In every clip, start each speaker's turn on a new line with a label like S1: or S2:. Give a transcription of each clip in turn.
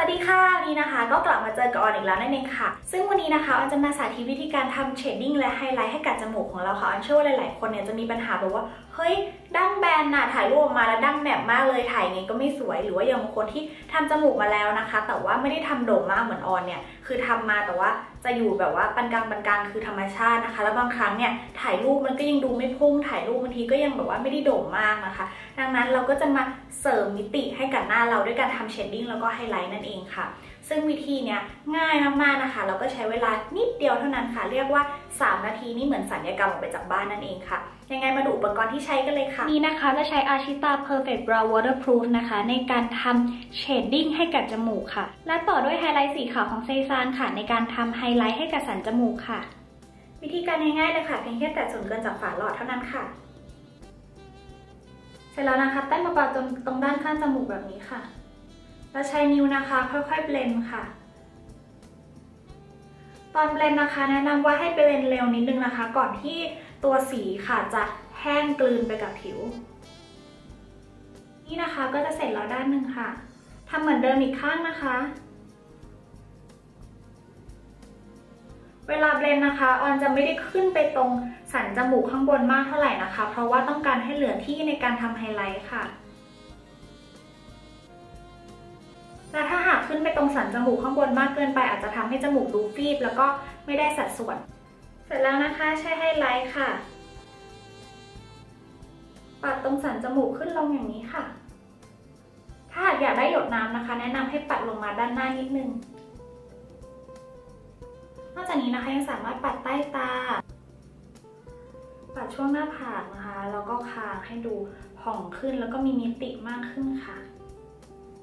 S1: สวัสดีค่ะวันนี้นะคะก็กลับมาเจอกับออนอีกแล้วนั่นเองค่ะ ซึ่งวันนี้นะคะออนจะมาสาธิตวิธีการทำเชดดิ้งและไฮไลท์ให้กับจมูกของเราค่ะออนเชื่อว่าหลายๆคนเนี่ยจะมีปัญหาแบบว่า เฮ้ยดั้งแบนน่ะถ่ายรูปออกมาแล้วดั้งแมบมากเลยถ่ายไงก็ไม่สวย หรือว่าอย่างบางคนที่ทำจมูกมาแล้วนะคะ แต่ว่าไม่ได้ทำโด่งมากเหมือนออนเนี่ยคือทำมาแต่ว่าจะอยู่แบบว่าปานกลางปานกลางคือธรรมชาตินะคะ แล้วบางครั้งเนี่ยถ่ายรูปมันก็ยังดูไม่พุ่งถ่ายรูปบางทีก็ยังแบบว่าไม่ได้โด่งมากนะคะ ดังนั้นเราก็จะมาเสริมมิติให้กับหน้าเราด้วยการทำเชดดิ้งแล้วก็ไฮไลท์นั่นเองค่ะ ซึ่งวิธีเนี้ยง่ายมากๆนะคะ เราก็ใช้เวลานิดเดียวเท่านั้นค่ะ เรียกว่า 3 นาทีนี่เหมือนสัญญกรรมออกไปจากบ้านนั่นเองค่ะ ยังไงมาดูอุปกรณ์ที่ใช้กันเลยค่ะ นี่นะคะจะใช้อาชิตา Perfect Brow Waterproof นะคะ ในการทำเชดดิ้งให้กับจมูกค่ะ และต่อด้วยไฮไลท์สีขาวของเซซานค่ะ ในการทำไฮไลท์ให้กับสันจมูกค่ะ วิธีการง่ายๆเลยค่ะเพียงแค่แตะส่วนเกินจากฝาหลอดเท่านั้นค่ะ เสร็จแล้วนะคะแต้มเบาๆตรงตรงด้านข้างจมูกแบบนี้ค่ะ แล้วใช้นิ้วนะคะค่อยๆเบลนค่ะตอนเบลนนะคะแนะนำว่าให้เบลนเร็วนิดนึงนะคะ ก่อนที่ ตัวสีค่ะจะแห้งกลืนไปกับผิว นี่นะคะก็จะเสร็จแล้วด้านหนึ่งค่ะทำเหมือนเดิมอีกข้างนะคะ เวลาเบลนนะคะออนจะไม่ได้ขึ้นไปตรงสันจมูกข้างบนมากเท่าไหร่นะคะ เพราะว่าต้องการให้เหลือที่ในการทำไฮไลท์ค่ะและถ้าหากขึ้นไปตรงสันจมูกข้างบนมากเกินไปอาจจะทำให้จมูกดูฟีบแล้วก็ไม่ได้สัดส่วน เสร็จแล้วนะคะใช้ไฮไลท์ค่ะ ปัดตรงสันจมูกขึ้นลงอย่างนี้ค่ะ ถ้าหากอยากได้หยดน้ำนะคะ แนะนำให้ปัดลงมาด้านหน้านิดนึง นอกจากนี้นะคะยังสามารถปัดใต้ตา ปัดช่วงหน้าผากนะคะ แล้วก็คางให้ดูผ่องขึ้นแล้วก็มีมิติมากขึ้นค่ะ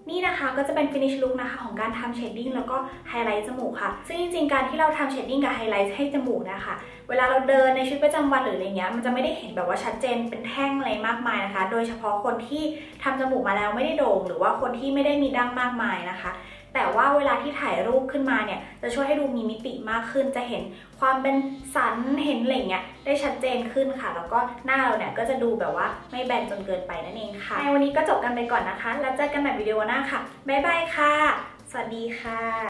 S1: นี่นะคะก็จะเป็น finish look นะคะของการทำเชดดิ้งแล้วก็ไฮไลท์จมูกค่ะ ซึ่งจริงๆ การที่เราทำเชดดิ้งกับไฮไลท์ให้จมูกนะคะ เวลาเราเดินในชีวิตประจำวันหรืออะไรเงี้ยมันจะไม่ได้เห็นแบบว่าชัดเจนเป็นแท่งอะไรมากมายนะคะ โดยเฉพาะคนที่ทำจมูกมาแล้วไม่ได้โด่ง หรือว่าคนที่ไม่ได้มีดั้งมากมายนะคะ แต่ว่าเวลาที่ถ่ายรูปขึ้นมาเนี่ยจะช่วยให้ดูมีมิติมากขึ้น จะเห็นความเป็นสันเห็นอะไรเงี้ยได้ชัดเจนขึ้นค่ะ แล้วก็หน้าเราเนี่ยก็จะดูแบบว่าไม่แบนจนเกินไปนั่นเองค่ะในวันนี้ก็จบกันไปก่อนนะคะ แล้วเจอกันใหม่วิดีโอหน้าค่ะบ๊ายบายค่ะ สวัสดีค่ะ